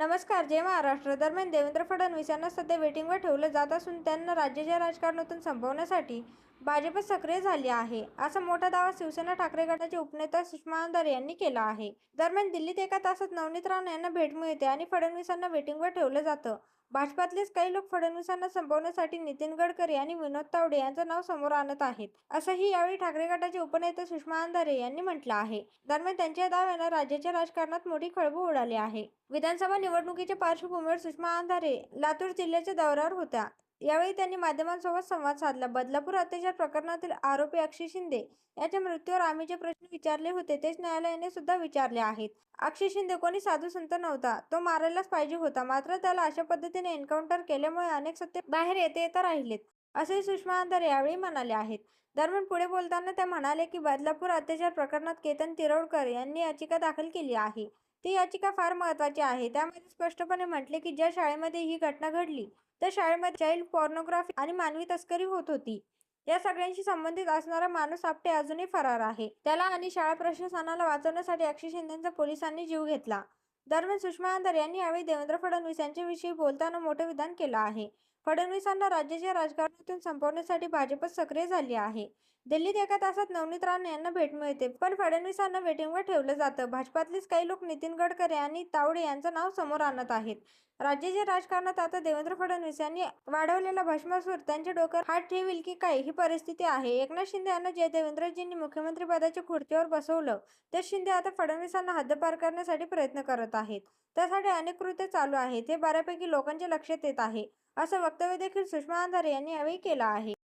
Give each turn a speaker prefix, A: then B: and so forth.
A: नमस्कार जय महाराष्ट्र. दरम्यान देवेंद्र फडणवीस यांना सध्या वेटिंगवर ठेवलं जात असून त्यांना राज्याच्या राजकारणातून संपवण्यासाठी भाजप सक्रिय झाली आहे असा मोठा दावा शिवसेना ठाकरे गटाचे उपनेता सुषमा अंधारे यांनी केला आहे. दरम्यान दिल्लीत एका तासात नवनीत राणा यांना भेट मिळते आणि फडणवीसांना वेटिंगवर ठेवलं जातं. भाजपातलेच काही लोक फडणवीसांना संपवण्यासाठी नितीन गडकरी आणि विनोद तावडे यांचं नाव समोर आणत आहेत असंही यावेळी ठाकरे गटाचे उपनेते सुषमा अंधारे यांनी म्हटलं आहे. दरम्यान त्यांच्या दाव्यानं राज्याच्या राजकारणात मोठी खळबळ उडाली आहे. विधानसभा निवडणुकीच्या पार्श्वभूमीवर सुषमा अंधारे लातूर जिल्ह्याच्या दौऱ्यावर होत्या. यावेळी त्यांनी माध्यमांसोबत संवाद साधला. बदलापूर अत्याचार प्रकरणातील आरोपी अक्षय शिंदे याच्या मृत्यूवर आम्ही जे प्रश्न विचारले होते तेच न्यायालयाने सुद्धा विचारले आहेत. अक्षय शिंदे कोणी साधू संत नव्हता. तो मारायलाच पाहिजे होता. मात्र त्याला अशा पद्धतीने एन्काउंटर केल्यामुळे अनेक सत्य बाहेर येते येता राहिलेत असे सुषमा अंधारे यावेळी म्हणाले आहेत. दरम्यान पुढे बोलताना त्या म्हणाले की बदलापूर अत्याचार प्रकरणात केतन तिरोडकर यांनी याचिका दाखल केली आहे. ती याचिका फार महत्त्वाची आहे? त्यामध्ये स्पष्टपणे म्हटले की ज्या शाळेमध्ये ही घटना घडली त्या शाळेमध्ये चाइल्ड पॉर्नोग्राफी आणि मानवी तस्करी होत होती. या सगळ्यांशी संबंधित असणारा माणूस आपटे अजूनही फरार आहे. त्याला आणि शाळा प्रशासनाला वाचवण्यासाठी अक्षय शिंदेचा पोलिसांनी जीव घेतला. दरम्यान सुषमा अंधर यांनी यावेळी देवेंद्र फडणवीस यांच्याविषयी बोलताना मोठे विधान केलं आहे. फडणवीसांना राज्याच्या राजकारणातून संपवण्यासाठी भाजपच सक्रिय झाली आहे. दिल्लीत एका तासात नवनीत राणे यांना भेट मिळते पण फडणवीसांना वेटिंगवर ठेवलं जातं. भाजपातलेच काही लोक नितीन गडकरी आणि तावडे यांचं नाव समोर आणत आहेत. राज्याच्या राजकारणात आता देवेंद्र फडणवीस यांनी वाढवलेला भस्मासूर त्यांच्या डोक्यावर हात ठेवील की काय ही परिस्थिती आहे. एकनाथ शिंदे यांना जे देवेंद्रजींनी मुख्यमंत्रीपदाच्या खुर्चीवर बसवलं ते शिंदे आता फडणवीसांना हद्दपार करण्यासाठी प्रयत्न करत आहेत. त्यासाठी अनेक कृत्य चालू आहेत हे बऱ्यापैकी लोकांच्या लक्षात येत आहे. असं वक्तव्य देखील सुषमा अंधारे यांनी यावेळी केलं आहे.